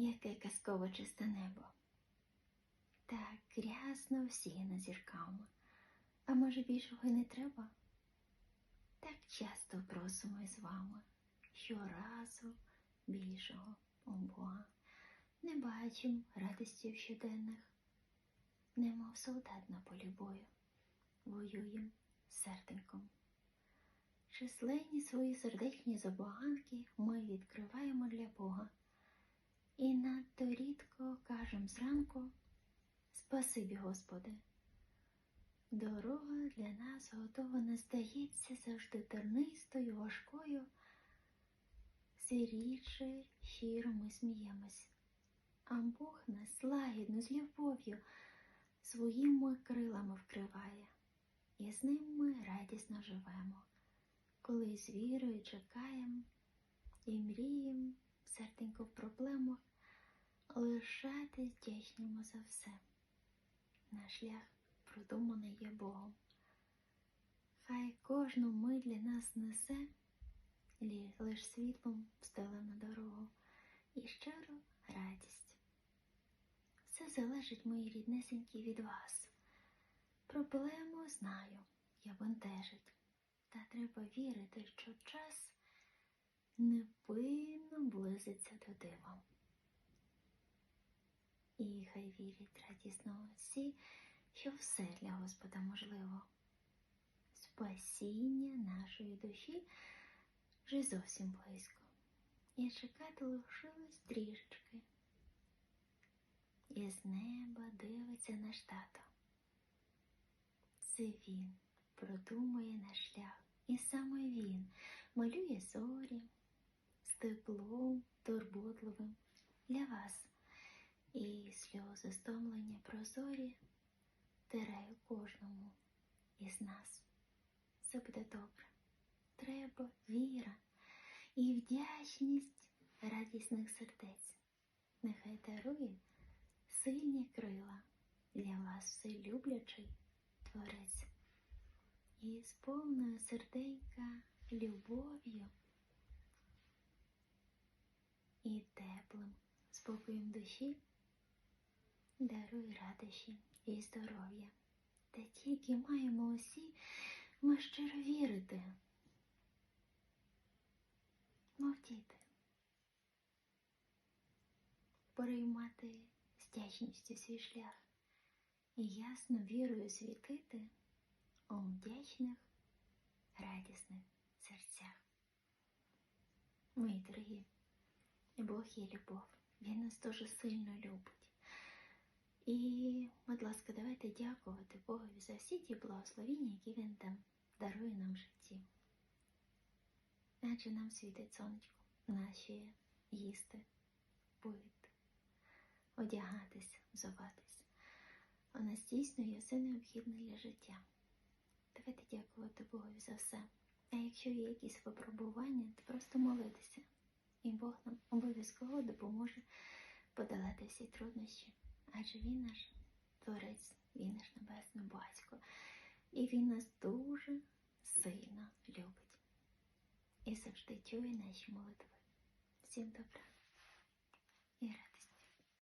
яке казково чисте небо. Так рясно всіяно зірками. А може більшого й не треба? Так часто просимо із вами щоразу більшого обоа. Не бачим радостів щоденних, немов солдат на полі бою, воюєм серденьком. Численні свої сердечні забаганки ми відкриваємо для Бога. І надто рідко кажем зранку Спасибі, Господи. Дорога для нас готова не здається завжди тернистою, важкою. Все рідше щиро ми сміємось, а Бог нас лагідно з любов'ю своїми крилами вкриває, і з ним ми радісно живемо, коли з вірою чекаємо і мріємо серденько в проблемах лишатись вдячними за все. Наш шлях продуманий є Богом. Хай кожну мить для нас несе лиш світлом встелену дорогу і щиру радість. Все залежить, мої ріднесенькі, від вас. Проблему знаю, я бентежить, та треба вірити, що час непинно близиться до дива. І хай вірять радісно всі, що все для Господа можливо. Спасіння нашої душі вже зовсім близько. І чекати лишилось трішечки. І з неба дивиться наш тато. Це він продумує наш шлях. І саме він малює зорі теплом турботливим для вас. І сльози стомлення прозорі тираю кожному із нас. Все буде добре. Треба віра і вдячність радісних сердець. Нехай дарує сильні крила для вас вселюблячий творець. І з повною серденька любов'ю і теплим спокоєм душі даруй радощі і здоров'я. Та тільки маємо усі ми щиро вірити. Мов діти. Переймати вдячністю свій шлях і ясно вірою світити у вдячних, радісних серцях. Мої дорогі, Бог є любов, Він нас дуже сильно любить. І, будь ласка, давайте дякувати Богові за всі ті благословіння, які Він там дарує нам в житті. Адже нам світить сонечко, наші їсти, пити, одягатись, взуватись. У нас дійсно є все необхідне для життя. Давайте дякувати Богові за все. А якщо є якісь випробування, то просто молитися. І Бог нам обов'язково допоможе подолати всі труднощі. Адже Він наш Творець, Він наш Небесний Батько. І Він нас дуже сильно любить. І завжди чує наші молитви. Всім добра і радості.